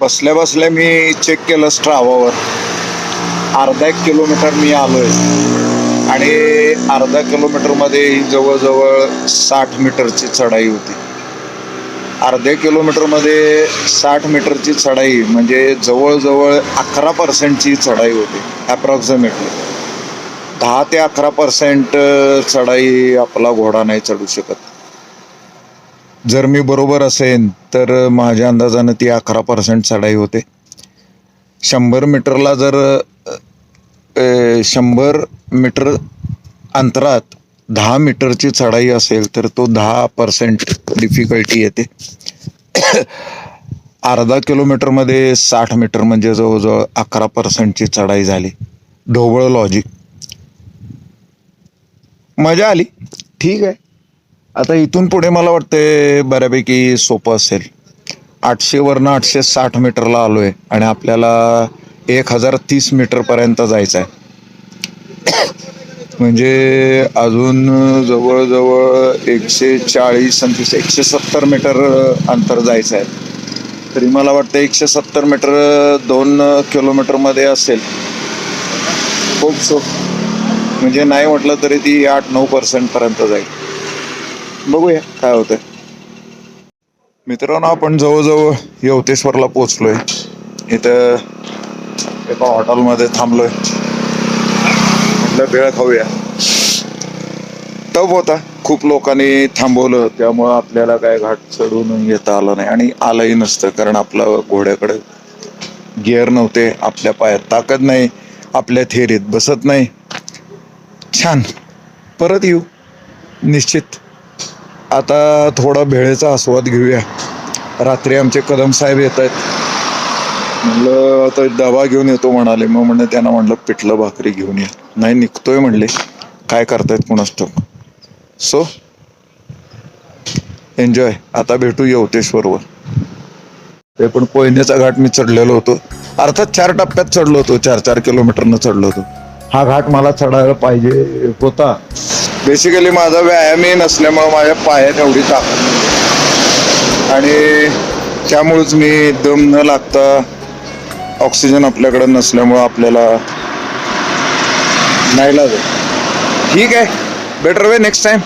बसल्या बसल्या मी चेक केलं स्ट्रावावर अर्धा एक किलोमीटर मी आलोय. आणि अर्धा किलोमीटरमध्ये ही जवळजवळ साठ मीटरची चढाई होती. अर्ध्या किलोमीटरमध्ये साठ मीटरची चढाई म्हणजे जवळजवळ अकरा पर्सेंटची चढाई होती ॲप्रॉक्सिमेटली दहा ते अकरा पर्सेंट चढाई आपला घोडा नाही चढू शकत. जर मी बरोबर असेन तर माझ्या अंदाजानं ती अकरा पर्सेंट चढाई होते. शंभर मीटरला जर शंभर मीटर अंतरात दहा मीटरची चढाई असेल तर तो दहा पर्सेंट डिफिकल्टी येते. अर्धा किलोमीटरमध्ये साठ मीटर म्हणजे जवळजवळ अकरा पर्सेंटची चढाई झाली. ढोबळ लॉजिक मजा आली. ठीक आहे. आता इथून पुढे मला वाटते बऱ्यापैकी सोपं असेल. आठशेवरनं आठशे साठ मीटरला आलोय आणि आपल्याला एक हजार तीस मीटरपर्यंत जायचं आहे म्हणजे अजून जवळजवळ एकशे चाळीस आणि तीस एकशे सत्तर मीटर अंतर जायचं आहे तरी मला वाटतं एकशे सत्तर मीटर दोन किलोमीटरमध्ये असेल. खूप सोप म्हणजे नाही म्हटलं तरी ती आठ नऊ पर्सेंटपर्यंत जाईल. बघूया काय होतंय. मित्रांनो आपण जवळजवळ यवतेश्वरला पोचलोय इथं एका हॉटेलमध्ये थांबलोय. म्हटलं भेळ खाऊया. टप होता. खूप लोकांनी थांबवलं. त्यामुळं आपल्याला काय घाट चढून येता आलं नाही. आणि आलंही नसतं. कारण आपलं घोड्याकडे गिअर नव्हते. आपल्या पायात ताकद नाही. आपल्या थेरीत बसत नाही. छान. परत येऊ. निश्चित. आता थोडा भेळेचा आस्वाद घेऊया. रात्री आमचे कदम साहेब येत आहेत. म्हणलं आता डबा घेऊन येतो म्हणाले. मग म्हणलं त्यांना म्हणलं पिठलं भाकरी घेऊन या. नाही निघतोय म्हणले. काय करतायत कोणास ठाऊक? सो एन्जॉय आता भेटू यवतेश्वरवर. ते पण कोयनेचा घाट मी चढलेलो होतो. अर्थात चार टप्प्यात चढलो होतो. चार चार किलोमीटरनं चढलो होतो. हा घाट मला चढायला पाहिजे होता. बेसिकली माझा व्यायामही नसल्यामुळं माझ्या पायात एवढी ताकद आणि त्यामुळंच मी दम न लागता ऑक्सिजन आपल्याकडे नसल्यामुळं आपल्याला नाही लागत. ठीक आहे. Better way next time